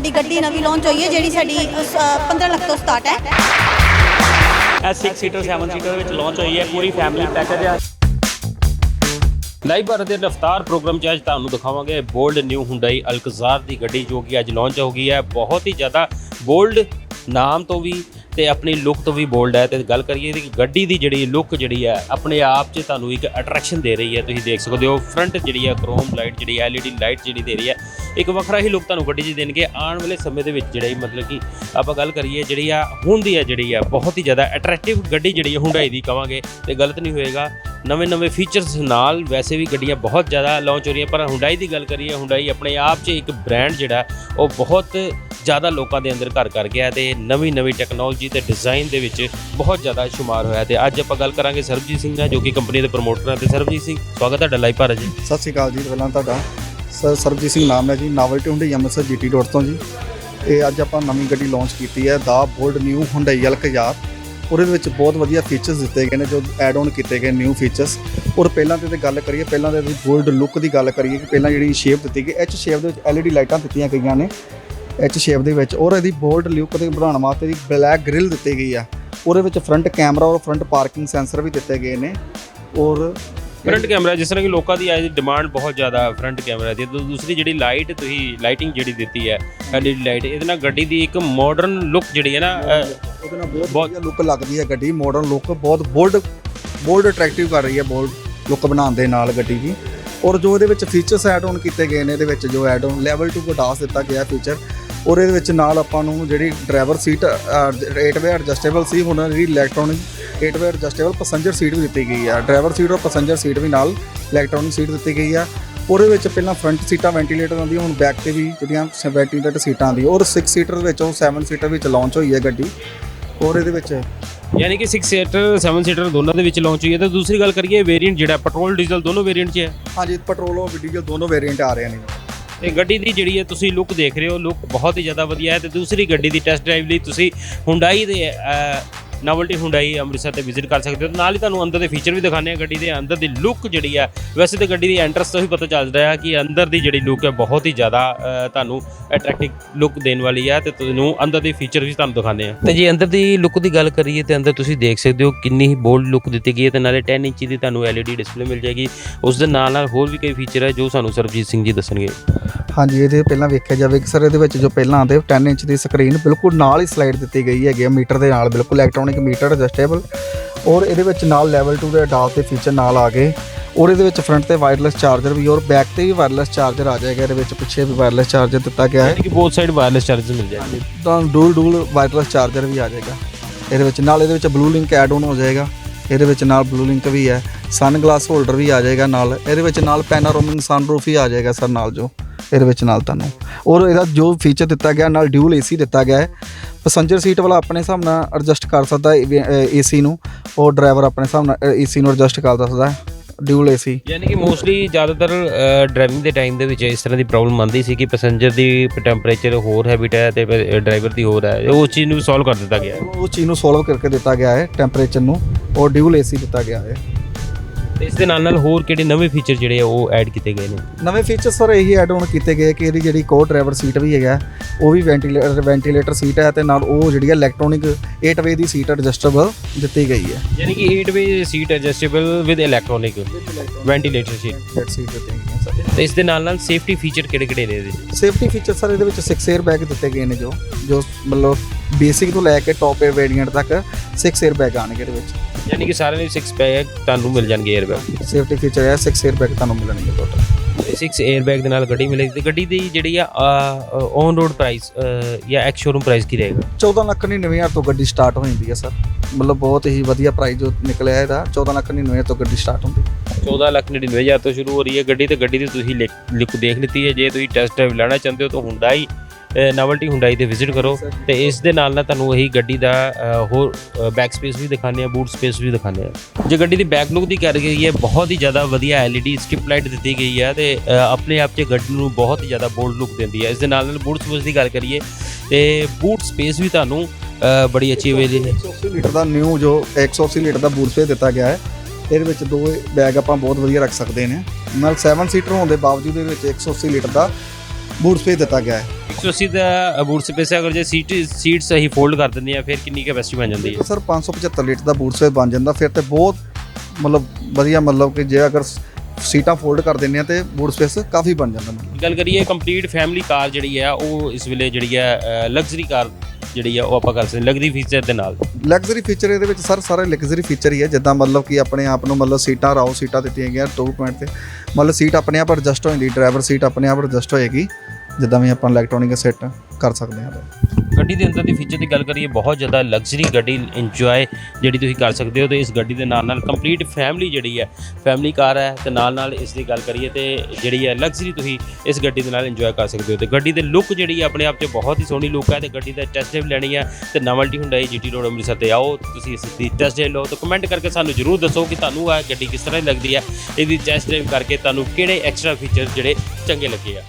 ਸਾਡੀ ਗੱਡੀ ਨਵੀਂ ਲਾਂਚ ਹੋਈ ਹੈ, ਜਿਹੜੀ ਸਾਡੀ 15 ਲੱਖ ਤੋਂ ਸਟਾਰਟ ਹੈ। ਇਹ 6 ਸੀਟਰ 7 ਸੀਟਰ ਵਿੱਚ ਲਾਂਚ ਹੋਈ ਹੈ, ਪੂਰੀ ਫੈਮਿਲੀ ਪੈਕੇਜ ਹੈ। ਲਾਈਵ ਭਾਰਤ ਦੇ ਰਫਤਾਰ ਪ੍ਰੋਗਰਾਮ 'ਚ ਅੱਜ ਤੁਹਾਨੂੰ ਦਿਖਾਵਾਂਗੇ ਬੋਲਡ ਨਿਊ ਹੁੰਡਾਈ ਅਲਕਜ਼ਾਰ ਦੀ ਗੱਡੀ, ਜੋ ਕਿ ਅੱਜ ਲਾਂਚ ਹੋ ਗਈ ਹੈ। ਬਹੁਤ ਹੀ ਜ਼ਿਆਦਾ ਬੋਲਡ ਨਾਮ ਤੋਂ ਵੀ ਤੇ ਆਪਣੀ ਲੁੱਕ ਤੋਂ ਵੀ ਬੋਲਡ ਹੈ ਤੇ ਗੱਲ ਕਰੀਏ ਇਹਦੀ ਗੱਡੀ ਦੀ ਜਿਹੜੀ ਲੁੱਕ ਜਿਹੜੀ ਹੈ, ਆਪਣੇ ਆਪ 'ਚ ਤੁਹਾਨੂੰ ਇੱਕ ਅਟਰੈਕਸ਼ਨ ਦੇ ਰਹੀ ਹੈ, ਤੁਸੀਂ ਦੇਖ ਸਕਦੇ ਹੋ ਫਰੰਟ ਜਿਹੜੀ ਹੈ ਕ੍ਰੋਮ ਲਾਈਟ ਜਿਹੜੀ ਐਲਈਡੀ ਲਾਈਟ ਜਿਹੜੀ ਦੇ ਰਹੀ ਹੈ, ਇੱਕ ਵੱਖਰਾ ਹੀ ਲੁੱਕ ਤੁਹਾਨੂੰ ਗੱਡੀ 'ਚ ਦੇਣਗੇ। ਆਉਣ ਵਾਲੇ ਸਮੇਂ ਦੇ ਵਿੱਚ ਜਿਹੜੀ ਮਤਲਬ ਕਿ ਆਪਾਂ ਗੱਲ ਕਰੀਏ ਜਿਹੜੀ ਆ ਹੁੰਦੀ ਹੈ ਜਿਹੜੀ ਆ, ਬਹੁਤ ਹੀ ਜ਼ਿਆਦਾ ਅਟਰੈਕਟਿਵ ਗੱਡੀ ਜਿਹੜੀ ਹੈ ਹੁੰਡਾਈ ਦੀ ਕਵਾਂਗੇ ਤੇ ਗਲਤ ਨਹੀਂ ਹੋਏਗਾ। ਨਵੇਂ ਨਵੇਂ ਫੀਚਰਸ ਨਾਲ ਵੈਸੇ ਵੀ ਗੱਡੀਆਂ ਬਹੁਤ ਜ਼ਿਆਦਾ ਲਾਂਚ ਹੋ ਰਹੀਆਂ, ਪਰ ਹੁੰਡਾਈ ਦੀ ਗੱਲ ਕਰੀਏ ਹੁੰਡਾਈ ਆਪਣੇ ਆਪ 'ਚ ਇੱਕ ਬ੍ਰਾਂਡ ਜਿਹੜਾ, ਉਹ ਬਹੁਤ ਜ਼ਿਆਦਾ ਲੋਕਾਂ ਦੇ ਅੰਦਰ ਘਰ ਕਰ ਗਿਆ ਹੈ ਤੇ ਨਵੀਂ ਨਵੀਂ ਟੈਕਨੋਲੋਜੀ ਤੇ ਡਿਜ਼ਾਈਨ ਦੇ ਵਿੱਚ ਬਹੁਤ ਜ਼ਿਆਦਾ ਸ਼ੁਮਾਰ ਹੋਇਆ ਤੇ ਅੱਜ ਆਪਾਂ ਗੱਲ ਕਰਾਂਗੇ ਸਰਬਜੀਤ ਸਿੰਘ ਨਾਲ, ਜੋ ਕਿ ਕੰਪਨੀ ਦੇ ਪ੍ਰਮੋਟਰ ਹਨ ਤੇ ਸਰਬਜੀਤ ਸਿੰਘ, ਸਵਾਗਤ ਤੁਹਾਡਾ ਲਾਈਵ ਭਾਰਤ ਜੀ। ਸਤਿ ਸ਼੍ਰੀ ਅਕਾਲ ਜੀ, ਪਹਿਲਾਂ ਤੁਹਾਡਾ। ਸਰ, ਸਰਬਜੀਤ ਸਿੰਘ ਨਾਮ ਹੈ ਜੀ novelty Hyundai Amritsar GT road ਤੋਂ ਜੀ। ਇਹ ਅੱਜ ਆਪਾਂ ਨਵੀਂ ਗੱਡੀ ਲਾਂਚ ਕੀਤੀ ਹੈ, ਦਾ bold new Hyundai Alcazar ਉਹਦੇ ਵਿੱਚ ਬਹੁਤ ਵਧੀਆ ਫੀਚਰਸ ਦਿੱਤੇ ਗਏ ਨੇ, ਜੋ ਐਡ ਆਨ ਕੀਤੇ ਗਏ ਨਿਊ ਫੀਚਰਸ ਔਰ ਪਹਿਲਾਂ ਤੇ ਤੇ ਗੱਲ ਕਰੀਏ, ਪਹਿਲਾਂ ਤੇ ਬੋਲਡ ਲੁੱਕ ਦੀ ਗੱਲ ਕਰੀਏ, ਕਿ ਪਹਿਲਾਂ ਜਿਹੜੀ ਸ਼ੇਪ ਦਿੱਤੀ ਗਈ ਐਚ ਸ਼ੇਪ ਦੇ ਵਿੱਚ ਐਲਈਡੀ ਲਾਈਟਾਂ ਦਿੱਤੀਆਂ ਗਈਆਂ ਨੇ। ਐਚ ਸ਼ੇਪ ਦੇ ਵਿੱਚ। ਔਰ ਇਹਦੀ ਬੋਲਡ ਲੁੱਕ ਦੇ ਬਣਾਉਣ ਵਾਸਤੇ ਦੀ ਬਲੈਕ ਗ੍ਰਿਲ ਦਿੱਤੀ ਗਈ ਆ। ਉਹਦੇ ਵਿੱਚ ਫਰੰਟ ਕੈਮਰਾ ਔਰ ਫਰੰਟ ਪਾਰਕਿੰਗ ਸੈਂਸਰ ਵੀ ਦਿੱਤੇ ਗਏ ਨੇ। ਔਰ ਫਰੰਟ ਕੈਮਰਾ ਜਿਸ ਤਰ੍ਹਾਂ ਕਿ ਲੋਕਾਂ ਦੀ ਅੱਜ ਡਿਮਾਂਡ ਬਹੁਤ ਜ਼ਿਆਦਾ ਫਰੰਟ ਕੈਮਰਾ ਦੀ ਦੂਸਰੀ ਜਿਹੜੀ ਲਾਈਟ ਤੁਸੀਂ ਲਾਈਟਿੰਗ ਜਿਹੜੀ ਦਿੱਤੀ ਹੈ ਐਲਈਡੀ ਲਾਈਟ ਇਹਦੇ ਨਾਲ ਗੱਡੀ ਦੀ ਇੱਕ ਮਾਡਰਨ ਲੁੱਕ ਜਿਹੜੀ ਹੈ ਨਾ ਉਹਦੇ ਨਾਲ ਬਹੁਤ ਵਧੀਆ ਲੁੱਕ ਲੱਗਦੀ ਹੈ ਗੱਡੀ। ਮਾਡਰਨ ਲੁੱਕ ਬਹੁਤ ਬੋਲਡ ਬੋਲਡ ਅਟਰੈਕਟਿਵ ਕਰ ਰਹੀ ਹੈ ਬੋਲਡ ਲੁੱਕ ਬਣਾਉਣ ਦੇ ਨਾਲ ਗੱਡੀ ਦੀ। ਔਰ ਜੋ ਇਹਦੇ ਵਿੱਚ ਫੀਚਰਸ ਐਡ ਆਨ ਕੀਤੇ ਗਏ ਨੇ ਇਹਦੇ ਵਿੱਚ ਜੋ ਐਡ ਆਨ ਲੈਵਲ 2 ਗਡਾਸ ਦਿੱਤਾ ਗਿਆ ਫੀਚਰ ਔਰ ਇਹਦੇ ਵਿੱਚ ਨਾਲ ਆਪਾਂ ਨੂੰ ਜਿਹੜੀ ਡਰਾਈਵਰ ਸੀਟ 8 ਵੇ ਐਡਜਸਟੇਬਲ ਸੀ ਹੁਣ ਜਿਹੜੀ electronic 8 way adjustable passenger seat ਵੀ ਦਿੱਤੀ ਗਈ ਹੈ ਡਰਾਈਵਰ ਸੀਟ ਔਰ ਪੈਸੇਂਜਰ ਸੀਟ ਵੀ ਨਾਲ ਇਲੈਕਟ੍ਰੋਨਿਕ ਸੀਟ ਦਿੱਤੀ ਗਈ ਆ। ਉਹਦੇ ਵਿੱਚ ਪਹਿਲਾਂ ਫਰੰਟ ਸੀਟਾਂ ਵੈਂਟੀਲੇਟਰ ਆਉਂਦੀਆਂ ਹੁਣ ਬੈਕ ਤੇ ਵੀ ਜਿਹੜੀਆਂ ਵੈਂਟੀਲੇਟਰ ਸੀਟਾਂ ਆਉਂਦੀਆਂ ਔਰ 6 ਸੀਟਰ ਵਿੱਚ ਉਹ 7 ਸੀਟਰ ਵਿੱਚ ਲਾਂਚ ਹੋਈ ਹੈ ਗੱਡੀ। ਔਰ ਇਹਦੇ ਵਿੱਚ ਯਾਨੀ ਕਿ 6 ਸੀਟਰ 7 ਸੀਟਰ ਦੋਨਾਂ ਦੇ ਵਿੱਚ ਲਾਂਚ ਹੋਈ ਹੈ। ਤੇ ਦੂਸਰੀ ਗੱਲ ਕਰੀਏ ਵੇਰੀਐਂਟ ਜਿਹੜਾ ਪੈਟਰੋਲ ਡੀਜ਼ਲ ਦੋਨੋਂ ਵੇਰੀਐਂਟ 'ਚ ਹੈ? ਹਾਂਜੀ ਪੈਟਰੋਲ ਔਰ ਡੀਜ਼ਲ ਦੋਨੋਂ ਵੇਰੀਐਂਟ ਆ ਰਹੇ ਨੇ। ਤੇ ਗੱਡੀ ਦੀ ਜਿਹੜੀ ਹੈ ਤੁਸੀਂ ਲੁੱਕ ਦੇਖ ਰਹੇ ਹੋ ਲੁੱਕ ਬਹੁਤ ਹੀ ਜ਼ਿਆਦਾ ਵਧੀਆ ਹੈ ਤੇ ਦੂਸਰੀ ਗੱਡੀ ਦੀ ਟੈਸਟ ਡਰਾਈਵ ਲਈ ਤੁਸੀਂ ਹੁੰਡਾਈ ਦੇ ਨੋਵਲਟੀ ਹੁੰਡਾਈ ਅੰਮ੍ਰਿਤਸਰ ਤੇ ਵਿਜ਼ਿਟ ਕਰ ਸਕਦੇ ਹੋ। ਨਾਲ ਹੀ ਤੁਹਾਨੂੰ ਅੰਦਰ ਦੇ ਫੀਚਰ ਵੀ ਦਿਖਾਣੇ ਆ ਗੱਡੀ ਦੇ ਅੰਦਰ ਦੀ ਲੁੱਕ ਜਿਹੜੀ ਆ ਵੈਸੇ ਤਾਂ ਗੱਡੀ ਦੀ ਐਂਟਰਸ ਤੋਂ ਹੀ ਪਤਾ ਚੱਲ ਰਿਹਾ ਕਿ ਅੰਦਰ ਦੀ ਜਿਹੜੀ ਲੁੱਕ ਹੈ ਬਹੁਤ ਹੀ ਜ਼ਿਆਦਾ ਤੁਹਾਨੂੰ ਅਟਰੈਕਟਿਵ ਲੁੱਕ ਦੇਣ ਵਾਲੀ ਹੈ ਤੇ ਤੁਹਾਨੂੰ ਅੰਦਰ ਦੇ ਫੀਚਰ ਵੀ ਤੁਹਾਨੂੰ ਦਿਖਾਣੇ ਆ ਤੇ ਜੇ ਅੰਦਰ ਦੀ ਲੁੱਕ ਦੀ ਗੱਲ ਕਰੀਏ ਤੇ ਅੰਦਰ ਤੁਸੀਂ ਦੇਖ ਸਕਦੇ ਹੋ ਕਿੰਨੀ ਹੀ ਬੋਲਡ ਲੁੱਕ ਦਿੱਤੀ ਗਈ ਹੈ ਤੇ ਨਾਲੇ 10 ਇੰਚ ਦੀ ਤੁਹਾਨੂੰ LED ਡਿਸਪਲੇ ਮਿਲ ਜਾਏਗੀ। ਉਸ ਦੇ ਨਾਲ ਨਾਲ ਹੋਰ ਵੀ ਕਈ ਫੀਚਰ ਹੈ ਜੋ ਸਾਨੂੰ ਸਰਬਜੀਤ ਸਿੰਘ ਜੀ ਦੱਸਣਗੇ। ਹਾਂਜੀ ਇਹਦੇ ਪਹਿਲਾਂ ਵੇਖਿਆ ਜਾਵੇ ਕਿ ਸਰ ਇਹਦੇ ਵਿੱਚ ਜੋ ਪਹਿਲਾਂ ਆਉਂਦੇ 10 ਇੰਚ ਦੀ ਸਕਰੀਨ ਬਿਲਕੁਲ ਨਾਲ ਹੀ ਸਲਾਈਡ ਦਿੱਤੀ ਗਈ ਹੈਗੀ ਆ ਮੀਟਰ ਦੇ ਨਾਲ ਬਿਲਕੁਲ ਇਲੈਕਟ੍ਰੋਨਿਕ ਮੀਟਰ ਐਡਜਸਟੇਬਲ ਔਰ ਇਹਦੇ ਵਿੱਚ ਨਾਲ ਲੈਵਲ 2 ਦੇ ਡਾਲ ਦੇ ਫੀਚਰ ਨਾਲ ਆ ਗਏ ਔਰ ਇਹਦੇ ਵਿੱਚ ਫਰੰਟ ਤੇ ਵਾਇਰਲੈਸ ਚਾਰਜਰ ਵੀ ਔਰ ਬੈਕ ਤੇ ਵੀ ਵਾਇਰਲੈਸ ਚਾਰਜਰ ਆ ਜਾਏਗਾ ਇਹਦੇ ਵਿੱਚ ਪਿੱਛੇ ਵੀ ਵਾਇਰਲੈਸ ਚਾਰਜਰ ਦਿੱਤਾ ਗਿਆ ਹੈ। ਯਾਨੀ ਕਿ ਬੋਥ ਸਾਈਡ ਵਾਇਰਲੈਸ ਚਾਰਜਸ ਮਿਲ ਜਾਣਗੇ। ਤਾਂ ਡੂਲ ਡੂਲ ਵਾਇਰਲੈਸ ਚਾਰਜਰ ਵੀ ਆ ਜਾਏਗਾ। ਇਹਦੇ ਵਿੱਚ ਨਾਲ ਇਹਦੇ ਵਿੱਚ ਬਲੂ ਲਿੰਕ ਐਡ ਆਨ ਹੋ ਜਾਏਗਾ। ਇਹਦੇ ਵਿੱਚ ਨਾਲ ਬਲੂ ਲਿੰਕ ਵੀ ਹੈ। ਸਨ ਗਲਾਸ ਹੋਲਡਰ ਵੀ ਆ ਜਾਏਗਾ ਨਾਲ। ਇਹਦੇ ਵਿੱਚ ਨਾਲ ਪੈਨਾਰੋਮਿਕ ਸਨਰੂਫ ਹੀ ਆ ਜਾਏਗਾ ਸਰ ਨਾਲ ਜੋ। ਇਹਦੇ ਵਿੱਚ ਨਾਲ ਤੁਹਾਨੂੰ। ਔਰ ਇਹਦਾ ਜੋ ਫੀਚਰ ਦਿੱਤਾ ਗਿਆ ਨਾਲ ਡਿਊਲ ਏਸੀ ਦਿੱਤਾ ਗਿਆ ਹੈ। ਪੈਸੇਂਜਰ ਸੀਟ ਵਾਲਾ ਆਪਣੇ ਹਿਸਾਬ ਨਾਲ ਐਡਜਸਟ ਕਰ ਸਕਦਾ ਏਸੀ ਨੂੰ। ਔਰ ਡਰਾਈਵਰ ਆਪਣੇ ਹਿਸਾਬ ਨਾਲ ਏਸੀ ਨੂੰ ਐਡਜਸਟ ਕਰ ਸਕਦਾ ਹੈ। ਡਿਊਲ ਏਸੀ ਯਾਨੀ ਕਿ ਮੋਸਟਲੀ ਜ਼ਿਆਦਾਤਰ ਡਰਾਈਵਿੰਗ ਦੇ ਟਾਈਮ ਦੇ ਵਿੱਚ ਇਸ ਤਰ੍ਹਾਂ ਦੀ ਪ੍ਰੋਬਲਮ ਆਉਂਦੀ ਸੀ ਕਿ ਪੈਸੇਂਜਰ ਦੀ ਟੈਂਪਰੇਚਰ ਹੋਰ ਹੈਬਿਟ ਹੈ ਤੇ ਡਰਾਈਵਰ ਦੀ ਹੋਰ ਹੈ। ਉਹ ਚੀਜ਼ ਨੂੰ ਸੋਲਵ ਕਰ ਦਿੱਤਾ ਗਿਆ ਹੈ। ਉਹ ਚੀਜ਼ ਨੂੰ ਸੋਲਵ ਕਰਕੇ ਦਿੱਤਾ ਗਿਆ ਹੈ ਟੈਂਪਰੇਚਰ ਨੂੰ। ਔਰ ਡਿਊਲ ਏਸੀ ਦਿੱਤਾ ਗਿਆ ਹੈ। ਤੇ ਇਸ ਦੇ ਨਾਲ ਨਾਲ ਹੋਰ ਕਿਹੜੇ ਨਵੇਂ ਫੀਚਰ ਜਿਹੜੇ ਆ ਉਹ ਐਡ ਕੀਤੇ ਗਏ ਨੇ? ਨਵੇਂ ਫੀਚਰ ਸਰ ਇਹੀ ਐਡ ਆਨ ਕੀਤੇ ਗਏ ਕਿ ਇਹਦੀ ਜਿਹੜੀ ਕੋ ਡਰਾਈਵਰ ਸੀਟ ਵੀ ਹੈਗਾ ਉਹ ਵੀ ਵੈਂਟੀਲੇਟਰ ਵੈਂਟੀਲੇਟਰ ਸੀਟ ਹੈ ਤੇ ਨਾਲ ਉਹ ਜਿਹੜੀ ਇਲੈਕਟ੍ਰੋਨਿਕ 8 ਵੇ ਦੀ ਸੀਟ ਐਡਜਸਟੇਬਲ ਦਿੱਤੀ ਗਈ ਹੈ ਯਾਨੀ ਕਿ 8 way seat adjustable with electronic ventilator seat bed seat ਦਿੱਤੀ ਗਈ ਹੈ ਸਰ ਤੇ ਇਸ ਦੇ ਨਾਲ ਨਾਲ ਸੇਫਟੀ ਫੀਚਰ ਕਿਹੜੇ ਕਿਹੜੇ ਨੇ ਇਹਦੇ? ਵਿੱਚ ਸੇਫਟੀ ਫੀਚਰ ਸਰ ਇਹਦੇ ਵਿੱਚ 6 에ਅਰ ਬੈਗ ਦਿੱਤੇ ਗਏ ਨੇ ਜੋ ਜੋ ਮਤਲਬ ਬੇਸਿਕ ਤੋਂ ਲੈ ਕੇ ਟੌਪ ਏ ਵੇਰੀਐਂਟ ਤੱਕ 6 에ਅਰ ਬੈਗ ਆਣਗੇ ਇਹਦੇ ਵਿੱਚ। ਯਾਨੀ ਕਿ ਸਾਰਿਆਂ ਲਈ 6 ਪੈਕ ਤੁਹਾਨੂੰ ਮਿਲ ਜਾਣਗੇ 에ਅਰਬੈਗ ਸੇਫਟੀ ਫੀਚਰ ਹੈ 6 에ਅਰ ਤੁਹਾਨੂੰ ਮਿਲਣਗੇ ਟੋਟਲ 6 에ਅਰਬੈਗ ਦੇ ਨਾਲ ਗੱਡੀ ਮਿਲੇਗੀ ਤੇ ਗੱਡੀ ਦੀ ਜਿਹੜੀ ਆ ਔਨ ਰੋਡ ਪ੍ਰਾਈਸ ਜਾਂ ਐਕਸ ਸ਼ੋਰੂਮ ਪ੍ਰਾਈਸ ਕੀ ਰਹੇਗਾ? 14 ਲੱਖ 99000 ਤੋਂ ਗੱਡੀ ਸਟਾਰਟ ਹੋ ਜਾਂਦੀ ਹੈ ਸਰ। ਮਤਲਬ ਬਹੁਤ ਹੀ ਵਧੀਆ ਪ੍ਰਾਈਸ ਜੋ ਨਿਕਲਿਆ ਹੈ ਇਹਦਾ 14 ਲੱਖ 99000 ਤੋਂ ਗੱਡੀ ਸਟਾਰਟ ਹੁੰਦੀ। ਹੈ 14 ਲੱਖ 99000 ਤੋਂ ਸ਼ੁਰੂ ਹੋ ਰਹੀ ਹੈ ਗੱਡੀ ਤੇ ਗੱਡੀ ਦੀ ਤੁਸੀਂ ਲਿਖ ਦੇਖ ਲਿੱਤੀ ਹੈ ਜੇ ਤੁਸੀਂ ਟੈਸਟ ਡਰਾਈਵ ਲੈਣਾ ਚਾਹੁੰਦੇ ਹੋ ਤਾਂ ਹੁੰਦਾ ਹੀ ਨਵਲਟੀ ਹੁੰਡਾਈ ਤੇ ਵਿਜ਼ਿਟ ਕਰੋ ਤੇ ਇਸ ਦੇ ਨਾਲ ਨਾਲ ਤੁਹਾਨੂੰ ਇਹੀ ਗੱਡੀ ਦਾ ਹੋਰ ਬੈਕ ਸਪੇਸ ਵੀ ਦਿਖਾਣੇ ਆ ਬੂਟ ਸਪੇਸ ਵੀ ਦਿਖਾਣੇ ਆ। ਜੇ ਗੱਡੀ ਦੀ ਬੈਕ ਲੁੱਕ ਦੀ ਕਰ ਗਈ ਹੈ ਬਹੁਤ ਹੀ ਜ਼ਿਆਦਾ ਵਧੀਆ LED ਸਟ੍ਰਿਪ ਲਾਈਟ ਦਿੱਤੀ ਗਈ ਹੈ ਤੇ ਆਪਣੇ ਆਪ 'ਚ ਗੱਡੀ ਨੂੰ ਬਹੁਤ ਹੀ ਜ਼ਿਆਦਾ ਬੋਲਡ ਲੁੱਕ ਦਿੰਦੀ ਹੈ ਇਸ ਦੇ ਨਾਲ ਨਾਲ ਬੂਟ ਸਪੇਸ ਦੀ ਗੱਲ ਕਰੀਏ ਤੇ ਬੂਟ ਸਪੇਸ ਵੀ ਤੁਹਾਨੂੰ ਬੜੀ ਅੱਛੀ ਅਵੇਲੇ 180 ਲੀਟਰ ਦਾ ਨਿਊ ਜੋ 180 ਲੀਟਰ ਦਾ ਬੂਟ ਸਪੇਸ ਦਿੱਤਾ ਗਿਆ ਹੈ ਇਹਦੇ ਵਿੱਚ ਦੋ ਬੈਗ ਆਪਾਂ ਬਹੁਤ ਵਧੀਆ ਰੱਖ ਸਕਦੇ ਨੇ। ਨਾਲ 7 ਸੀਟਰ ਹੋਣ ਦੇ ਬਾਵਜੂਦ ਇਹਦੇ ਵਿੱਚ 180 ਲੀਟਰ ਦਾ ਸਪੇਸ ਦਿੱਤਾ ਗਿਆ ਹੈ। 180 ਦਾ ਬੂਟ ਸਪੇਸ ਅਗਰ ਜੇ ਸੀਟ ਸੀਟ ਸਹੀ ਫੋਲਡ ਕਰ ਦਿੰਦੇ ਆ ਫਿਰ ਕਿੰਨੀ ਕੈਪੈਸਿਟੀ ਬਣ ਜਾਂਦੀ ਹੈ? ਸਰ 575 ਲੀਟਰ ਦਾ ਬੂਟ ਸਪੇਸ ਬਣ ਜਾਂਦਾ ਫਿਰ ਤੇ ਬਹੁਤ ਮਤਲਬ ਵਧੀਆ ਮਤਲਬ ਕਿ ਜੇ ਅਗਰ ਸੀਟਾਂ ਫੋਲਡ ਕਰ ਦਿੰਦੇ ਆ ਤੇ ਬੂਟ ਸਪੇਸ ਕਾਫੀ ਬਣ ਜਾਂਦਾ ਗੱਲ ਕਰੀਏ ਕੰਪਲੀਟ ਫੈਮਿਲੀ ਕਾਰ ਜਿਹੜੀ ਹੈ ਉਹ ਇਸ ਵੇਲੇ ਜਿਹੜੀ ਹੈ ਲਗਜ਼ਰੀ ਕਾਰ ਜਿਹੜੀ ਆ, ਉਹ ਆਪਾਂ ਕਰ ਸਕਦੇ ਲਗਜ਼ਰੀ ਫੀਚਰ ਦੇ ਨਾਲ। ਲਗਜ਼ਰੀ ਫੀਚਰ ਇਹਦੇ ਵਿੱਚ ਸਰ ਸਾਰੇ ਲਗਜ਼ਰੀ ਫੀਚਰ ਹੀ ਹੈ ਜਿੱਦਾਂ ਮਤਲਬ ਕਿ ਆਪਣੇ ਆਪ ਨੂੰ ਮਤਲਬ ਸੀਟਾਂ ਰਾਓ ਸੀਟਾਂ ਦਿੱਤੀਆਂ ਗਈਆਂ 2 ਪੁਆਇੰਟ ਤੇ। ਮਤਲਬ ਸੀਟ ਆਪਣੇ ਆਪ ਐਡਜਸਟ ਹੋ ਜਾਂਦੀ ਡਰਾਈਵਰ ਸੀਟ ਆਪਣੇ ਆਪ ਐਡਜਸਟ ਹੋਏਗੀ। ਜਿੱਦਾਂ ਵੀ ਆਪਾਂ ਇਲੈਕਟ੍ਰੋਨਿਕ ਸੈੱਟ ਕਰ ਸਕਦੇ ਹਾਂ। ਗੱਡੀ ਦੇ ਅੰਦਰ ਦੀ ਫੀਚਰ ਦੀ ਗੱਲ ਕਰੀਏ, ਬਹੁਤ ਜ਼ਿਆਦਾ ਲਗਜ਼ਰੀ ਗੱਡੀ ਇੰਜੋਏ ਜਿਹੜੀ ਤੁਸੀਂ ਕਰ ਸਕਦੇ ਹੋ ਤੇ ਇਸ ਗੱਡੀ ਦੇ ਨਾਲ ਨਾਲ ਕੰਪਲੀਟ ਫੈਮਿਲੀ ਜਿਹੜੀ ਹੈ ਫੈਮਿਲੀ ਕਾਰ ਹੈ ਤੇ ਨਾਲ ਨਾਲ ਇਸ ਦੀ ਗੱਲ ਕਰੀਏ ਤੇ ਜਿਹੜੀ ਹੈ ਲਗਜ਼ਰੀ ਤੁਸੀਂ ਇਸ ਗੱਡੀ ਦੇ ਨਾਲ ਇੰਜੋਏ ਕਰ ਸਕਦੇ ਹੋ ਤੇ ਗੱਡੀ ਦੇ ਲੁੱਕ ਜਿਹੜੀ ਹੈ ਆਪਣੇ ਆਪ 'ਚ ਬਹੁਤ ਹੀ ਸੋਹਣੀ ਲੁੱਕ ਹੈ ਤੇ ਗੱਡੀ ਦਾ ਟੈਸਟ ਡਰਾਈਵ ਲੈਣੀ ਹੈ ਤੇ novelty Hyundai GT road Amritsar ਤੇ ਆਓ, ਤੁਸੀਂ ਇਸ ਦੀ ਟੈਸਟ ਡਰਾਈਵ ਲਓ ਤੇ ਕਮੈਂਟ ਕਰਕੇ ਸਾਨੂੰ ਜਰੂਰ ਦੱਸੋ ਕਿ ਤੁਹਾਨੂੰ ਇਹ ਗੱਡੀ ਕਿਸ ਤਰ੍ਹਾਂ ਦੀ ਲੱਗਦੀ ਹੈ, ਇਹਦੀ ਟੈਸਟ ਡਰਾਈਵ ਕਰਕੇ ਤੁਹਾਨੂੰ ਕਿਹੜੇ ਐਕਸਟਰਾ ਫੀਚਰ ਜਿਹੜੇ ਚੰਗੇ ਲੱਗੇ ਆ।